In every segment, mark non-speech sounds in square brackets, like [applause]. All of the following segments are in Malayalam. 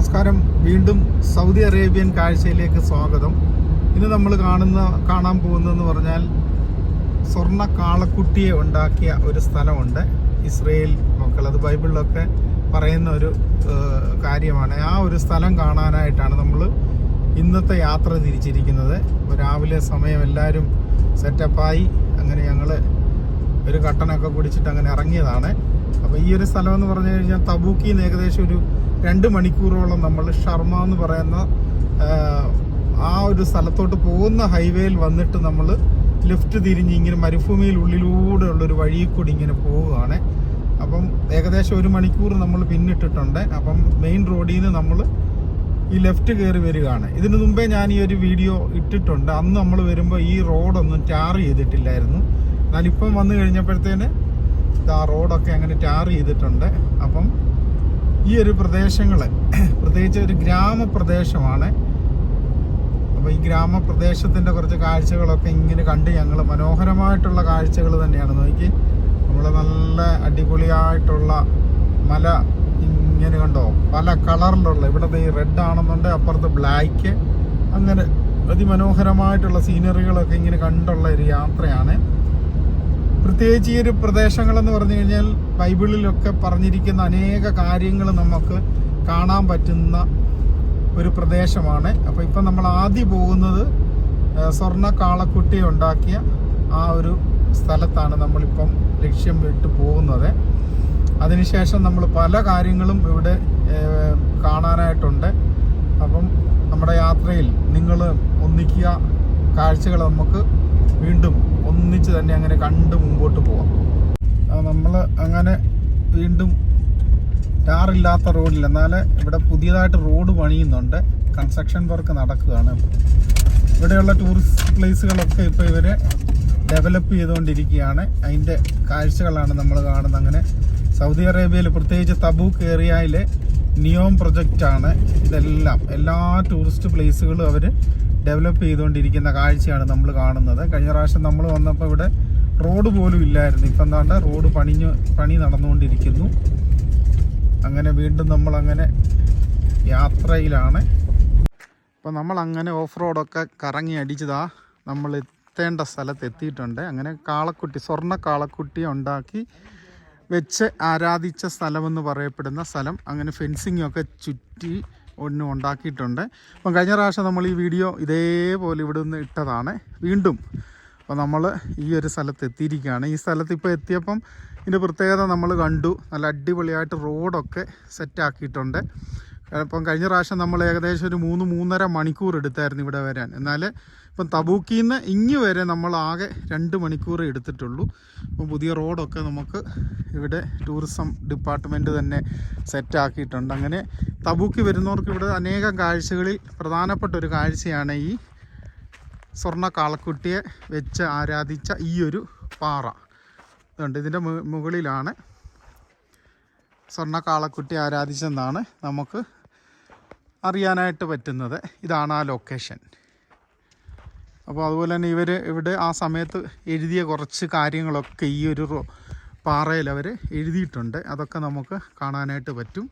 നമസ്കാരം. വീണ്ടും സൗദി അറേബ്യൻ കാഴ്ചയിലേക്ക് സ്വാഗതം. ഇന്ന് നമ്മൾ കാണുന്ന കാണാൻ പോകുന്നതെന്ന് പറഞ്ഞാൽ സ്വർണ കാളക്കുട്ടിയെ ഉണ്ടാക്കിയ ഒരു സ്ഥലമുണ്ട്. ഇസ്രയേൽ മക്കൾ അത് ബൈബിളിലൊക്കെ പറയുന്ന ഒരു കാര്യമാണ്. ആ ഒരു സ്ഥലം കാണാനായിട്ടാണ് നമ്മൾ ഇന്നത്തെ യാത്ര തിരിച്ചിരിക്കുന്നത്. രാവിലെ സമയം എല്ലാവരും സെറ്റപ്പായി അങ്ങനെ ഞങ്ങൾ ഒരു കട്ടനൊക്കെ കുടിച്ചിട്ട് അങ്ങനെ ഇറങ്ങിയതാണ്. അപ്പോൾ ഈ ഒരു സ്ഥലം എന്ന് പറഞ്ഞു കഴിഞ്ഞാൽ തബൂക്കിൽ നിന്ന് ഏകദേശം ഒരു രണ്ട് മണിക്കൂറോളം നമ്മൾ ഷർമ എന്ന് പറയുന്ന ആ, ഒരു സ്ഥലത്തോട്ട് പോകുന്ന ഹൈവേയിൽ വന്നിട്ട് നമ്മൾ ലെഫ്റ്റ് തിരിഞ്ഞ് ഇങ്ങനെ മരുഭൂമിയിൽ ഉള്ളിലൂടെ ഉള്ളൊരു വഴിയിൽ കൂടി ഇങ്ങനെ പോവുകയാണ്. അപ്പം ഏകദേശം ഒരു മണിക്കൂർ നമ്മൾ പിന്നിട്ടിട്ടുണ്ട്. അപ്പം മെയിൻ റോഡിൽ നിന്ന് നമ്മൾ ഈ ലെഫ്റ്റ് കയറി വരികയാണ്. ഇതിനു മുമ്പേ ഞാൻ ഈ ഒരു വീഡിയോ ഇട്ടിട്ടുണ്ട്. അന്ന് നമ്മൾ വരുമ്പോൾ ഈ റോഡൊന്നും ടാർ ചെയ്തിട്ടില്ലായിരുന്നു. എന്നാൽ ഇപ്പം വന്നു കഴിഞ്ഞപ്പോഴത്തേന് ആ റോഡൊക്കെ അങ്ങനെ ടാർ ചെയ്തിട്ടുണ്ട്. അപ്പം ഈ ഒരു പ്രദേശങ്ങൾ [clears throat] പ്രത്യേകിച്ച് ഒരു ഗ്രാമപ്രദേശമാണ്. അപ്പോൾ ഈ ഗ്രാമപ്രദേശത്തിന്റെ കുറച്ച് കാഴ്ചകളൊക്കെ ഇങ്ങനെ കണ്ട് ഞങ്ങൾ മനോഹരമായിട്ടുള്ള കാഴ്ചകൾ തന്നെയാണ്. നോക്കി നമ്മൾ നല്ല അടിപൊളിയായിട്ടുള്ള മല ഇങ്ങനെ കണ്ടോ? പല കളറിലുള്ള ഇവിടുത്തെ ഈ റെഡ് ആണെന്നുണ്ട് അപ്പുറത്ത് ബ്ലാക്ക് അങ്ങനെ അതിമനോഹരമായിട്ടുള്ള സീനറികളൊക്കെ ഇങ്ങനെ കണ്ടുള്ള ഒരു യാത്രയാണ്. പ്രത്യേകിച്ച് ഈ ഒരു പ്രദേശങ്ങളെന്ന് പറഞ്ഞു കഴിഞ്ഞാൽ ബൈബിളിലൊക്കെ പറഞ്ഞിരിക്കുന്ന അനേക കാര്യങ്ങൾ നമുക്ക് കാണാൻ പറ്റുന്ന ഒരു പ്രദേശമാണ്. അപ്പോൾ ഇപ്പം നമ്മൾ ആദ്യം പോകുന്നത് സ്വർണ കാളക്കുട്ടി ഉണ്ടാക്കിയ ആ ഒരു സ്ഥലത്താണ് നമ്മളിപ്പം ലക്ഷ്യം വിട്ട് പോകുന്നത്. അതിനുശേഷം നമ്മൾ പല കാര്യങ്ങളും ഇവിടെ കാണാനായിട്ടുണ്ട്. അപ്പം നമ്മുടെ യാത്രയിൽ നിങ്ങൾ ഒന്നിക്കുക കാഴ്ചകൾ നമുക്ക് വീണ്ടും ഒന്നിച്ച് തന്നെ അങ്ങനെ കണ്ട് മുമ്പോട്ട് പോവാം. നമ്മൾ അങ്ങനെ വീണ്ടും ടാറില്ലാത്ത റോഡിൽ എന്നാൽ ഇവിടെ പുതിയതായിട്ട് റോഡ് പണിയുന്നുണ്ട്. കൺസ്ട്രക്ഷൻ വർക്ക് നടക്കുകയാണ്. ഇവിടെയുള്ള ടൂറിസ്റ്റ് പ്ലേസുകളൊക്കെ ഇപ്പോൾ ഇവർ ഡെവലപ്പ് ചെയ്തുകൊണ്ടിരിക്കുകയാണ്. അതിന്റെ കാഴ്ചകളാണ് നമ്മൾ കാണുന്നത്. അങ്ങനെ സൗദി അറേബ്യയിൽ പ്രത്യേകിച്ച് തബൂക്ക് ഏരിയയിലെ നിയോം പ്രൊജക്റ്റാണ് ഇതെല്ലാം. എല്ലാ ടൂറിസ്റ്റ് പ്ലേസുകളും അവർ ഡെവലപ്പ് ചെയ്തുകൊണ്ടിരിക്കുന്ന കാഴ്ചയാണ് നമ്മൾ കാണുന്നത്. കഴിഞ്ഞ പ്രാവശ്യം നമ്മൾ വന്നപ്പോൾ ഇവിടെ റോഡ് പോലും ഇല്ലായിരുന്നു. ഇപ്പം എന്താണ്ട് റോഡ് പണിഞ്ഞ് പണി നടന്നുകൊണ്ടിരിക്കുന്നു. അങ്ങനെ വീണ്ടും നമ്മൾ അങ്ങനെ യാത്രയിലാണ്. അപ്പം നമ്മൾ അങ്ങനെ ഓഫ് റോഡൊക്കെ കറങ്ങി അടിച്ചതാ നമ്മൾ എത്തേണ്ട സ്ഥലത്ത് എത്തിയിട്ടുണ്ട്. അങ്ങനെ കാളക്കുട്ടി സ്വർണ കാളക്കുട്ടി ഉണ്ടാക്കി വെച്ച് ആരാധിച്ച സ്ഥലമെന്ന് പറയപ്പെടുന്ന സ്ഥലം. അങ്ങനെ ഫെൻസിങ്ങൊക്കെ ചുറ്റി ഒന്ന് ഉണ്ടാക്കിയിട്ടുണ്ട്. അപ്പം കഴിഞ്ഞ പ്രാവശ്യം നമ്മൾ ഈ വീഡിയോ ഇതേപോലെ ഇവിടെ നിന്ന് ഇട്ടതാണ്. വീണ്ടും അപ്പോൾ നമ്മൾ ഈ ഒരു സ്ഥലത്ത് എത്തിയിരിക്കുകയാണ്. ഈ സ്ഥലത്ത് ഇപ്പോൾ എത്തിയപ്പം ഇതിന്റെ പ്രത്യേകത നമ്മൾ കണ്ടു. നല്ല അടിപൊളിയായിട്ട് റോഡൊക്കെ സെറ്റാക്കിയിട്ടുണ്ട് ഇപ്പം കഴിഞ്ഞ പ്രാവശ്യം നമ്മൾ ഏകദേശം ഒരു മൂന്ന് മൂന്നര മണിക്കൂർ എടുത്തായിരുന്നു ഇവിടെ വരാൻ. എന്നാൽ ഇപ്പം തബൂക്കിൽ നിന്ന് ഇങ്ങ് വരെ നമ്മൾ ആകെ രണ്ട് മണിക്കൂർ എടുത്തിട്ടുള്ളൂ. അപ്പം പുതിയ റോഡൊക്കെ നമുക്ക് ഇവിടെ ടൂറിസം ഡിപ്പാർട്ട്മെന്റ് തന്നെ സെറ്റാക്കിയിട്ടുണ്ട്. അങ്ങനെ തബൂക്ക് വരുന്നവർക്ക് ഇവിടെ അനേകം കാഴ്ചകളിൽ പ്രധാനപ്പെട്ട ഒരു കാഴ്ചയാണ് ഈ സ്വർണ കാളക്കുട്ടിയെ വെച്ച് ആരാധിച്ച ഈ ഒരു പാറ. ഇതുണ്ട് ഇതിന്റെ മുകളിലാണ് സ്വർണ കാളക്കുട്ടി ആരാധിച്ചെന്നാണ് നമുക്ക് അറിയാനായിട്ട് പറ്റുന്നത് ഇതാണ് ആ ലൊക്കേഷൻ അപ്പോൾ അതുപോലെ തന്നെ ഇവർ ഇവിടെ ആ സമയത്ത് എഴുതിയ കുറച്ച് കാര്യങ്ങളൊക്കെ ഈ ഒരു പാറയിൽ അവർ എഴുതിയിട്ടുണ്ട്. അതൊക്കെ നമുക്ക് കാണാനായിട്ട് പറ്റും.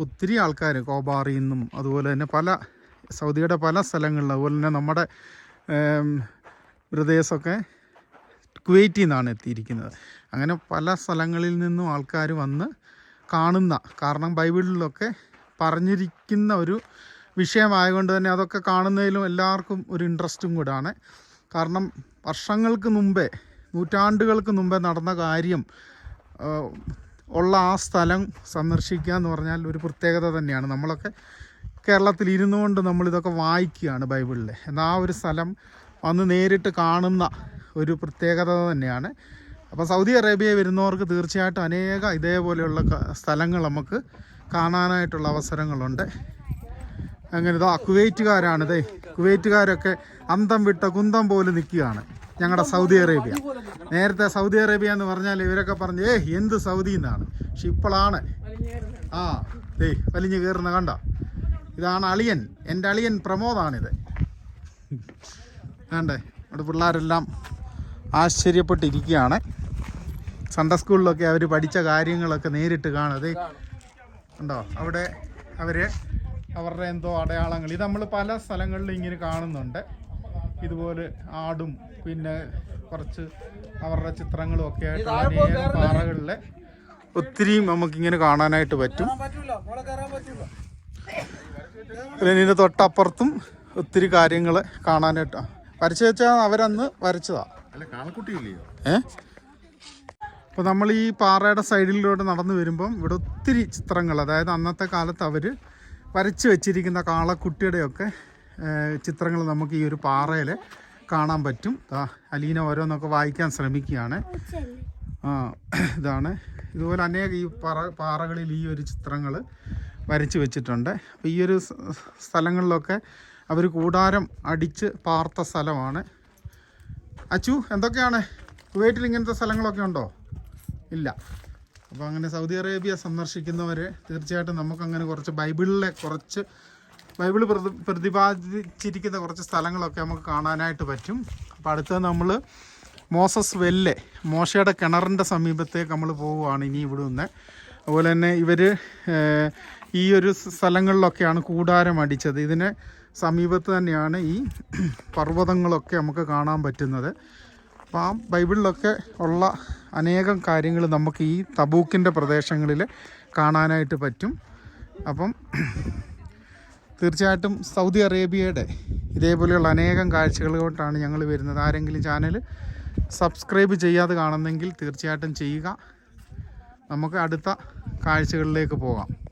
ഒത്തിരി ആൾക്കാർ കോബാറിൽ നിന്നും അതുപോലെ തന്നെ പല സൗദിയുടെ പല സ്ഥലങ്ങളിൽ അതുപോലെ തന്നെ നമ്മുടെ ഹൃദയസൊക്കെ കുവൈറ്റിൽ നിന്നാണ് എത്തിയിരിക്കുന്നത്. അങ്ങനെ പല സ്ഥലങ്ങളിൽ നിന്നും ആൾക്കാർ വന്ന് കാണുന്ന കാരണം ബൈബിളിലൊക്കെ പറഞ്ഞിരിക്കുന്ന ഒരു വിഷയമായതുകൊണ്ട് തന്നെ അതൊക്കെ കാണുന്നതിലും എല്ലാവർക്കും ഒരു ഇൻട്രസ്റ്റും കൂടാണ്. കാരണം വർഷങ്ങൾക്ക് മുമ്പേ നൂറ്റാണ്ടുകൾക്ക് മുമ്പേ നടന്ന കാര്യം ഉള്ള ആ സ്ഥലം സന്ദർശിക്കുക എന്ന് പറഞ്ഞാൽ ഒരു പ്രത്യേകത തന്നെയാണ്. നമ്മളൊക്കെ കേരളത്തിൽ ഇരുന്നു കൊണ്ട് നമ്മളിതൊക്കെ വായിക്കുകയാണ് ബൈബിളിൽ എന്നാൽ ആ ഒരു സ്ഥലം വന്ന് നേരിട്ട് കാണുന്ന ഒരു പ്രത്യേകത തന്നെയാണ്. അപ്പോൾ സൗദി അറേബ്യയിൽ വരുന്നവർക്ക് തീർച്ചയായിട്ടും അനേകം ഇതേപോലെയുള്ള സ്ഥലങ്ങൾ നമുക്ക് കാണാനായിട്ടുള്ള അവസരങ്ങളുണ്ട്. അങ്ങനെ ഇതാ കുവൈറ്റുകാരാണ് ഇതേ കുവൈറ്റുകാരൊക്കെ അന്തം വിട്ട കുന്തം പോലെ നിൽക്കുകയാണ് ഞങ്ങളുടെ സൗദി അറേബ്യ. നേരത്തെ സൗദി അറേബ്യ എന്ന് പറഞ്ഞാൽ ഇവരൊക്കെ പറഞ്ഞു ഏ എന്ത് സൗദി എന്നാണ്. പക്ഷെ ഇപ്പോഴാണ് ആ ദേ വലിഞ്ഞു കയറുന്ന കണ്ട. ഇതാണ് അളിയൻ. എന്റെ അളിയൻ പ്രമോദാണിത്. വേണ്ടേ അവിടെ പിള്ളേരെല്ലാം ആശ്ചര്യപ്പെട്ടിരിക്കുകയാണ്. സൺഡേ സ്കൂളിലൊക്കെ അവർ പഠിച്ച കാര്യങ്ങളൊക്കെ നേരിട്ട് കാണാതെ ഉണ്ടോ? അവിടെ അവർ അവരുടെ എന്തോ അടയാളങ്ങൾ. ഇത് നമ്മൾ പല സ്ഥലങ്ങളിലും ഇങ്ങനെ കാണുന്നുണ്ട്. ഇതുപോലെ ആടും പിന്നെ കുറച്ച് അവരുടെ ചിത്രങ്ങളും ഒക്കെ ആയിട്ട് അനേകം പാറകളിലെ ഒത്തിരിയും നമുക്കിങ്ങനെ കാണാനായിട്ട് പറ്റും. ഇതിന്റെ തൊട്ടപ്പുറത്തും ഒത്തിരി കാര്യങ്ങൾ കാണാനായിട്ട് വരച്ചു വെച്ചാൽ അവരന്ന് വരച്ചതാ. അല്ല കാളക്കുട്ടി ഏ? അപ്പോൾ നമ്മൾ ഈ പാറയുടെ സൈഡിലൂടെ നടന്നു വരുമ്പം ഇവിടെ ഒത്തിരി ചിത്രങ്ങൾ അതായത് അന്നത്തെ കാലത്ത് അവർ വരച്ച് വെച്ചിരിക്കുന്ന കാളക്കുട്ടിയുടെയൊക്കെ ചിത്രങ്ങൾ നമുക്ക് ഈ ഒരു പാറയിൽ കാണാൻ പറ്റും. അലീന ഓരോന്നൊക്കെ വായിക്കാൻ ശ്രമിക്കുകയാണ്. ആ ഇതാണ്. ഇതുപോലെ അനേക ഈ പാറ പാറകളിൽ ഈ ഒരു ചിത്രങ്ങൾ വരച്ച് വെച്ചിട്ടുണ്ട്. അപ്പോൾ ഈ ഒരു സ്ഥലങ്ങളിലൊക്കെ അവർ കൂടാരം അടിച്ച് പാർത്ത സ്ഥലമാണ്. അച്ചു എന്തൊക്കെയാണ്? കുവൈറ്റിൽ ഇങ്ങനത്തെ സ്ഥലങ്ങളൊക്കെ ഉണ്ടോ? ഇല്ല. അപ്പോൾ അങ്ങനെ സൗദി അറേബ്യ സന്ദർശിക്കുന്നവർ തീർച്ചയായിട്ടും നമുക്കങ്ങനെ കുറച്ച് ബൈബിളിലെ കുറച്ച് ബൈബിൾ പ്രതി പ്രതിപാദിച്ചിരിക്കുന്ന കുറച്ച് സ്ഥലങ്ങളൊക്കെ നമുക്ക് കാണാനായിട്ട് പറ്റും. അപ്പോൾ അടുത്തത് നമ്മൾ മോസസ് വെല്ലെ മോശയുടെ കിണറിന്റെ സമീപത്തേക്ക് നമ്മൾ പോവുകയാണ് ഇനി ഇവിടെ നിന്ന് അതുപോലെ തന്നെ ഇവർ ഈ ഒരു സ്ഥലങ്ങളിലൊക്കെയാണ് കൂടാരം അടിച്ചത്. ഇതിന് സമീപത്ത് തന്നെയാണ് ഈ [clears throat] പർവതങ്ങളൊക്കെ നമുക്ക് കാണാൻ പറ്റുന്നത്. അപ്പോൾ ആ ബൈബിളിലൊക്കെ ഉള്ള അനേകം കാര്യങ്ങൾ നമുക്ക് ഈ തബൂക്കിന്റെ പ്രദേശങ്ങളിൽ കാണാനായിട്ട് പറ്റും. അപ്പം തീർച്ചയായിട്ടും സൗദി അറേബ്യയുടെ ഇതേപോലെയുള്ള അനേകം കാഴ്ചകളിലോട്ടാണ് ഞങ്ങൾ വരുന്നത്. ആരെങ്കിലും ചാനൽ സബ്സ്ക്രൈബ് ചെയ്യാതെ കാണുന്നെങ്കിൽ തീർച്ചയായിട്ടും ചെയ്യുക. നമുക്ക് അടുത്ത കാഴ്ചകളിലേക്ക് പോകാം.